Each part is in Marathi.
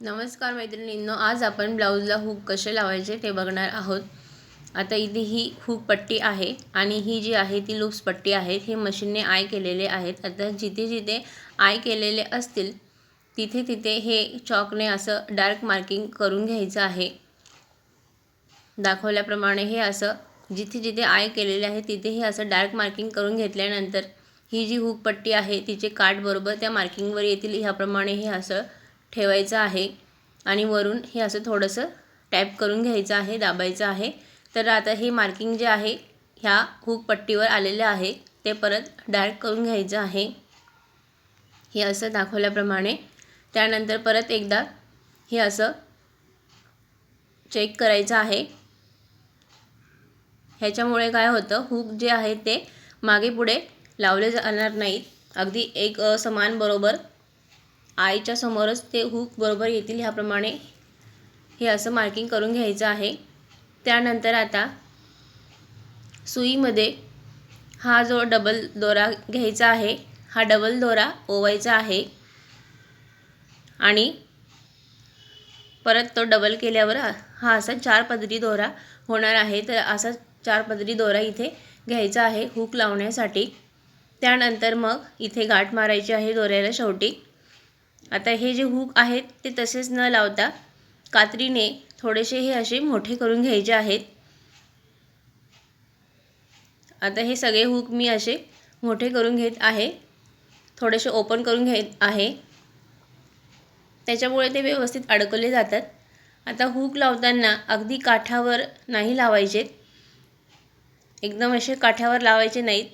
नमस्कार मैत्रिणींनो आज आपण ब्लाऊजला हुक कसे लावायचे ते बघणार आहोत. आता इथे ही हुक पट्टी आहे आणि ही जी आहे ती लूप्स पट्टी आहे हे मशीनने आय केलेले आहेत. आता जिथे जिथे आय केलेले असतील तिथे तिथे हे चॉकने असं डार्क मार्किंग करून घ्यायचं आहे. दाखवल्याप्रमाणे हे असं जिथे जिथे आय केलेले आहे तिथे हे असं डार्क मार्किंग करून घेतल्यानंतर ही जी हुक पट्टी आहे तिचे काठ बरोबर त्या मार्किंगवर येतील. ह्याप्रमाणे हे असं ठेवायचं आहे आणि वरून हे असं थोडंसं टॅप करून घ्यायचं आहे दाबायचं आहे. तर आता हे मार्किंग जे आहे ह्या हुक पट्टीवर आलेलं आहे ते परत डार्क करून घ्यायचं आहे. हे असं दाखवल्याप्रमाणे. त्यानंतर परत एकदा हे असं चेक करायचं आहे. ह्याच्यामुळे काय होतं हुक जे आहे ते मागे पुढे लावले जाणार नाहीत. अगदी एक समान बरोबर आईच्या समोरच ते हुक बरोबर येतील ह्याप्रमाणे हे असं मार्किंग करून घ्यायचं आहे. त्यानंतर आता सुईमध्ये हा जो डबल दोरा घ्यायचा आहे हा डबल दोरा ओवायचा आहे आणि परत तो डबल केल्यावर हा असा चार पदरी दोरा होणार आहे. तर असा चार पदरी दोरा इथे घ्यायचा आहे हुक लावण्यासाठी. त्यानंतर मग इथे गाठ मारायची आहे दोऱ्याला शेवटी. आता हे जे हुक आहेत ते तसेच न लावता कात्रीने थोडेसे हे असे मोठे करून घ्यायचे आहेत. आता हे सगळे हुक मी असे मोठे करून घेत आहे. थोडेसे ओपन करून घेत आहे. त्याच्यामुळे ते व्यवस्थित अडकवले जातात. आता हुक लावताना अगदी काठावर नाही लावायचे एकदम असे काठावर लावायचे नाहीत.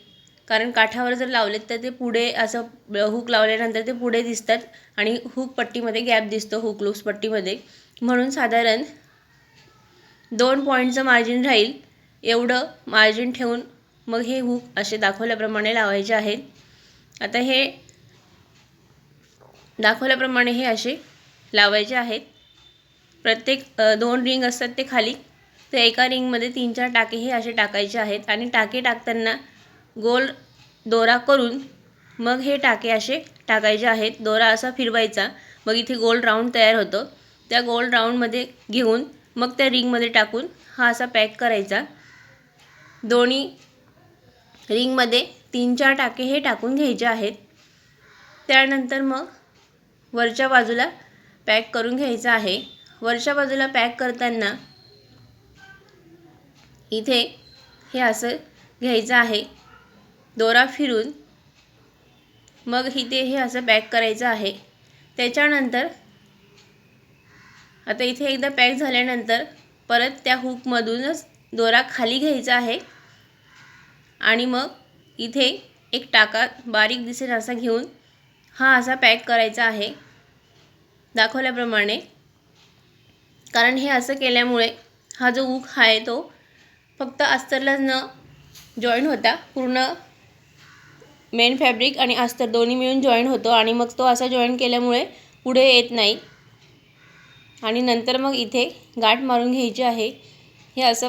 कारण काठावर जर लावलेत तर ते पुढे असं हुक लावल्यानंतर ते पुढे दिसतात आणि हुक पट्टीमध्ये गॅप दिसतो हुक लूप्स पट्टीमध्ये. म्हणून साधारण दोन पॉईंटचं मार्जिन राहील एवढं मार्जिन ठेवून मग हे हुक असे दाखवल्याप्रमाणे लावायचे आहेत. आता हे दाखवल्याप्रमाणे हे असे लावायचे आहेत. प्रत्येक दोन रिंग असतात ते खाली तर एका रिंगमध्ये तीन चार टाके हे असे टाकायचे आहेत आणि टाके टाकताना गोल दोरा करून मग हे टाके असे टाकायचे आहेत. दोरा असा फिरवायचा. मग इथे गोल राऊंड तयार होतं. त्या गोल राऊंडमध्ये घेऊन मग त्या रिंगमध्ये टाकून हा असा पॅक करायचा. दोन्ही रिंगमध्ये तीन चार टाके हे टाकून घ्यायचे आहेत. त्यानंतर मग वरच्या बाजूला पॅक करून घ्यायचं आहे. वरच्या बाजूला पॅक करताना इथे हे असं घ्यायचं आहे. दोरा फिरून मग इथे हे असं पॅक करायचं आहे. त्याच्यानंतर आता इथे एकदा पॅक झाल्यानंतर परत त्या हुकमधूनच दोरा खाली घ्यायचा आहे. आणि मग इथे एक टाका बारीक दिसेल असा घेऊन हा असा पॅक करायचा आहे. दाखवल्याप्रमाणे. कारण हे असं केल्यामुळे हा जो हुक आहे तो फक्त अस्तरलाच न जॉईन होता पूर्ण मेन फॅब्रिक आणि अस्तर दोन्ही मिळून जॉईन होतो आणि मग तो असा जॉईन केल्यामुळे पुढे येत नाही. आणि नंतर मग इथे गाठ मारून घ्यायची आहे. हे असं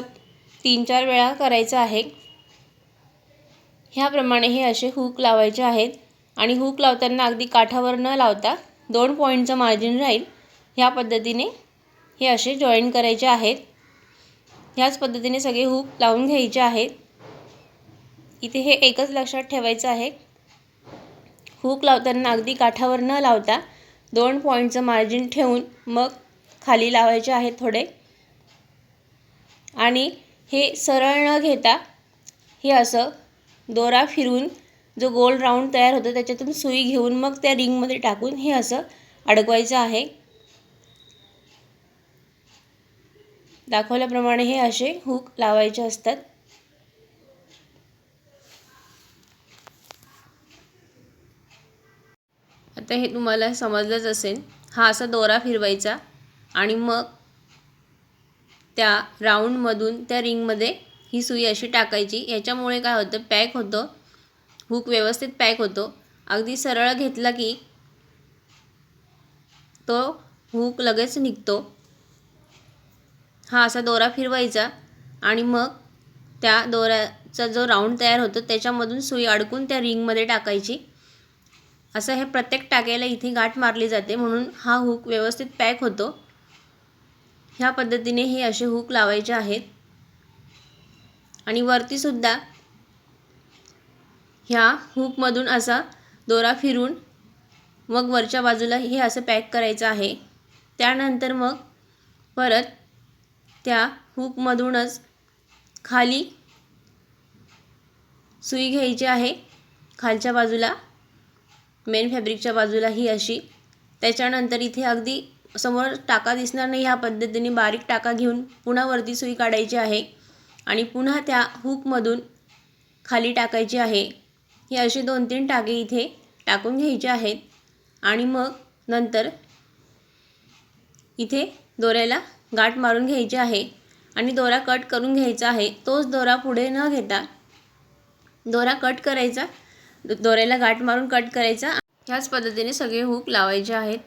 तीन चार वेळा करायचं आहे. ह्याप्रमाणे हे असे हुक लावायचे आहेत. आणि हुक लावताना अगदी काठावर न लावता दोन पॉईंटचं मार्जिन राहील. ह्या पद्धतीने हे असे जॉईन करायचे आहेत. ह्याच पद्धतीने सगळे हुक लावून घ्यायचे आहेत. इथे हे एकच लक्षात ठेवायचं आहे. हुक लावताना अगदी काठावर न लावता दोन पॉईंटचं मार्जिन ठेवून मग खाली लावायचे आहेत थोडे. आणि हे सरळ न घेता हे असं दोरा फिरून जो गोल राऊंड तयार होतो त्याच्यातून सुई घेऊन मग त्या रिंगमध्ये टाकून हे असं अडकवायचं आहे. दाखवल्याप्रमाणे हे असे हुक लावायचे असतात. आता हे तुम्हाला समजलंच असेल. हा असा दोरा फिरवायचा आणि मग त्या राऊंडमधून त्या रिंगमध्ये ही सुई अशी टाकायची. याच्यामुळे काय होतं पॅक होतं. हुक व्यवस्थित पॅक होतो. अगदी सरळ घेतला की तो हुक लगेच निघतो. हा असा दोरा फिरवायचा आणि मग त्या दोऱ्याचा जो राऊंड तयार होतो त्याच्यामधून सुई अडकून त्या रिंगमध्ये टाकायची. असं हे प्रत्येक टाक्याला इथे गाठ मारली जाते म्हणून हा हुक व्यवस्थित पॅक होतो. ह्या पद्धतीने हे असे हुक लावायचे आहेत. आणि वरतीसुद्धा ह्या हुकमधून असा दोरा फिरून मग वरच्या बाजूला हे असं पॅक करायचं आहे. त्यानंतर मग परत त्या हुकमधूनच खाली सुई घ्यायची आहे. खालच्या बाजूला मेन फॅब्रिकच्या बाजूला ही अशी. त्याच्यानंतर इथे अगदी समोर टाका दिसणार नाही ह्या पद्धतीने बारीक टाका घेऊन पुन्हा वरती सुई काढायची आहे आणि पुन्हा त्या हुकमधून खाली टाकायची आहे. हे असे दोन तीन टाके इथे टाकून घ्यायचे आहेत आणि मग नंतर इथे दोऱ्याला गाठ मारून घ्यायची आहे आणि दोरा कट करून घ्यायचा आहे. तोच दोरा पुढे न घेता दोरा कट करायचा दोऱ्याला गाठ मारून कट करायचा. ह्याच पद्धतीने सगळे हुक लावायचे आहेत.